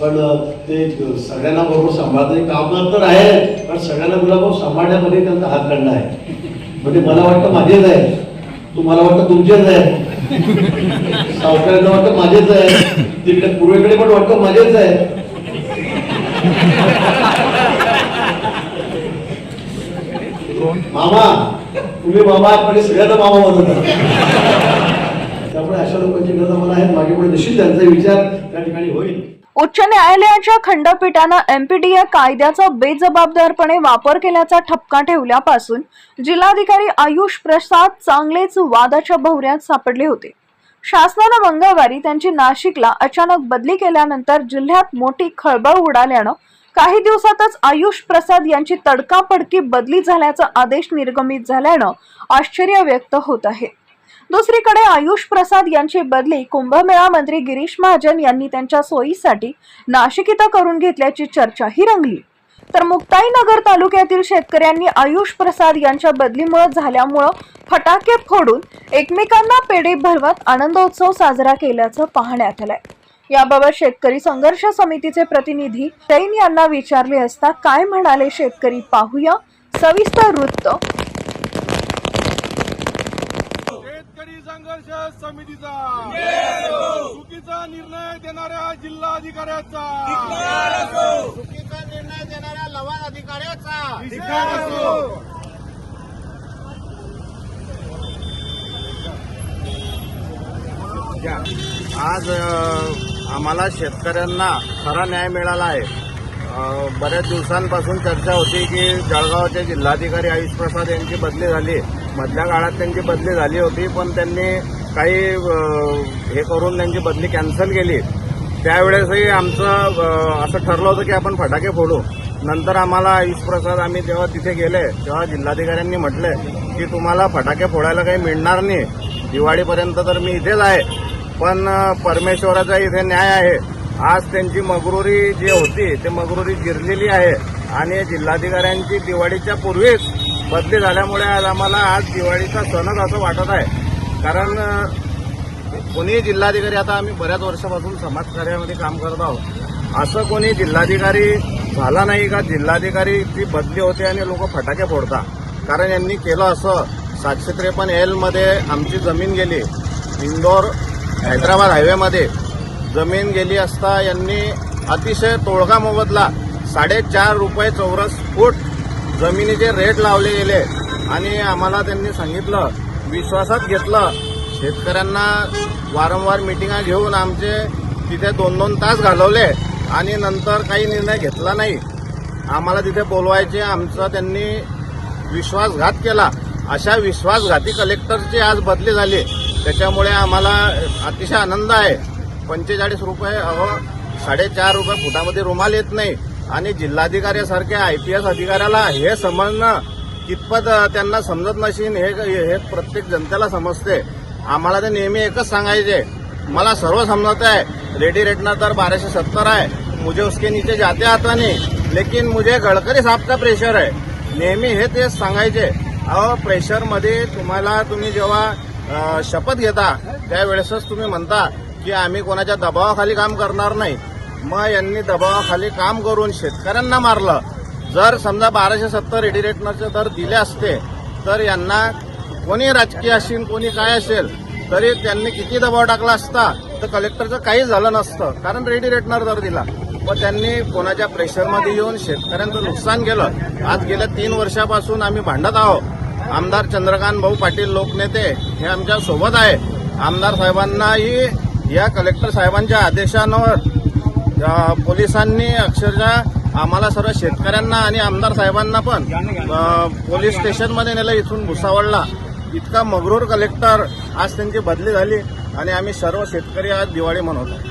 पण ते सगळ्यांना बरोबर सांभाळता काम तर आहे पण सगळ्यांना बरोबर सांभाळण्यामध्ये त्यांचा हात काढला आहे. म्हणजे मला वाटतं माझेच आहे. तुम्हाला वाटतं तुमचेच आहे. सावकारांना वाटतं माझेच आहे. तिकडे पूर्वेकडे पण वाटतं माझेच आहे. मामा तुम्ही मामा पण सगळ्यांना मामा म्हणत त्यामुळे अशा लोकांची गरज आम्हाला आहे. मागे पुढे निश्चित त्यांचा विचार त्या ठिकाणी होईल. उच्च न्यायालयाच्या खंडपीठानं एमपीडीए कायद्याचा बेजबाबदारपणे वापर केल्याचा ठपका ठेवल्यापासून जिल्हाधिकारी आयुष प्रसाद चांगलेच वादाच्या भोवऱ्यात सापडले होते. शासनानं मंगळवारी त्यांची नाशिकला अचानक बदली केल्यानंतर जिल्ह्यात मोठी खळबळ उडाल्यानं काही दिवसातच आयुष प्रसाद यांची तडकाफडकी बदली झाल्याचा आदेश निर्गमित झाल्यानं आश्चर्य व्यक्त होत आहे. दुसरीकडे आयुष प्रसाद यांची बदली कुंभमेळा मंत्री गिरीश महाजन यांनी त्यांच्या सोयीसाठी नाशिक इथं करून घेतल्याची चर्चाही रंगली. तर मुक्ताईनगर तालुक्यातील शेतकऱ्यांनी आयुष प्रसाद यांच्या बदलीमुळे झाल्यामुळं फटाके फोडून एकमेकांना पेढे भरवत आनंदोत्सव साजरा केल्याचं पाहण्यात आलंय. याबाबत शेतकरी संघर्ष समितीचे प्रतिनिधी जैन यांना विचारले असता काय म्हणाले शेतकरी पाहूया. सविस्तर वृत्त शेतकरी संघर्ष समितीचा. चुकीचा निर्णय देणाऱ्या जिल्हाधिकाऱ्याचा. चुकीचा निर्णय देणाऱ्या लवाद अधिकाऱ्याचा. आज आम्हाला शेतकऱ्यांना खरा न्याय मिळाला आहे. बऱ्याच दिवसांपासून चर्चा होती की जळगावचे जिल्हाधिकारी आयुष प्रसाद यांची बदली झाली. मधल्या काळात त्यांची बदली झाली होती पण त्यांनी काही हे करून त्यांची बदली कॅन्सल केली. त्यावेळेसही आमचं असं ठरलं होतं की आपण फटाके फोडू. नंतर आम्हाला आयुष प्रसाद आम्ही जेव्हा तिथे गेले तेव्हा जिल्हाधिकाऱ्यांनी म्हटले की तुम्हाला फटाके फोडायला काही मिळणार नाही. दिवाळीपर्यंत तर मी इथेच आहे. पण परमेश्वराचा इथे न्याय आहे. आज त्यांची मगरुरी जी होती ते मगरुरी गिरलेली आहे. आणि जिल्हाधिकाऱ्यांची दिवाळीच्या पूर्वीच बदली झाल्यामुळे आज आम्हाला आज दिवाळीचा सणच असं वाटत आहे. कारण कोणी जिल्हाधिकारी आता आम्ही बऱ्याच वर्षापासून समाजकार्यामध्ये काम करत आहोत. असं कोणी जिल्हाधिकारी झाला नाही का जिल्हाधिकारी ती बदली होते आणि लोक फटाके फोडतात. कारण यांनी केलं असं. सातशे त्रेपन्न एलमध्ये आमची जमीन गेली. इंदोर हैदराबाद हायवेमध्ये. जमीन गेली असता यांनी अतिशय तोडगा मोबदला. साडेचार रुपये चौरस फूट जमिनीचे रेट लावले गेले आणि आम्हाला त्यांनी सांगितलं विश्वासात घेतलं शेतकऱ्यांना वारंवार मिटिंगा घेऊन आमचे तिथे दोन दोन तास घालवले आणि नंतर काही निर्णय घेतला नाही. आम्हाला तिथे बोलवायचे आमचा त्यांनी विश्वासघात केला. अशा विश्वासघाती कलेक्टरची आज बदली झाली. त्याच्यामुळे आम्हाला अतिशय आनंद आहे. पंचेचाळीस रुपये अहो साडेचार रुपये फुटामध्ये रुमाल येत नाही. आणि जिल्हाधिकाऱ्यासारख्या आय पी एस अधिकाऱ्याला हे समजणं कितपत त्यांना समजत नशीन हे हे प्रत्येक जनतेला समजते. आम्हाला ते नेहमी एकच सांगायचे मला सर्व समजत आहे. रेडी रेटना तर बाराशे सत्तर आहे. मुझे उसके नीचे जाते आता नाही. लेकिन मुझे गडकरी साहेबचा प्रेशर आहे. नेहमी हे तेच सांगायचे. अहो प्रेशरमध्ये तुम्हाला तुम्ही जेव्हा शपथ घेता त्यावेळेसच तुम्ही म्हणता की आम्ही कोणाच्या दबावाखाली काम करणार नाही. मग यांनी दबावाखाली काम करून शेतकऱ्यांना मारलं. जर समजा बाराशे सत्तर रेडी रेटनरचे दर दिले असते तर यांना कोणी राजकीय असेल कोणी काय असेल तरी त्यांनी किती दबाव टाकला असता तर कलेक्टरचं काहीच झालं नसतं. कारण रेडी रेटनर दर दिला. व त्यांनी कोणाच्या प्रेशरमध्ये येऊन शेतकऱ्यांचं नुकसान केलं. आज गेल्या तीन वर्षापासून आम्ही भांडत आहोत. आमदार चंद्रकांत भाऊ पाटील लोकनेते हे आमच्यासोबत आहे. आमदार साहेबांनाही या कलेक्टर साहेबांच्या आदेशांवर पोलिसांनी अक्षरशः आम्हाला सर्व शेतकऱ्यांना आणि आमदार साहेबांना पण पोलीस स्टेशनमध्ये नेलं इथून भुसावळला. इतका मगरूर कलेक्टर आज त्यांची बदली झाली आणि आम्ही सर्व शेतकरी आज दिवाळी मनवतो.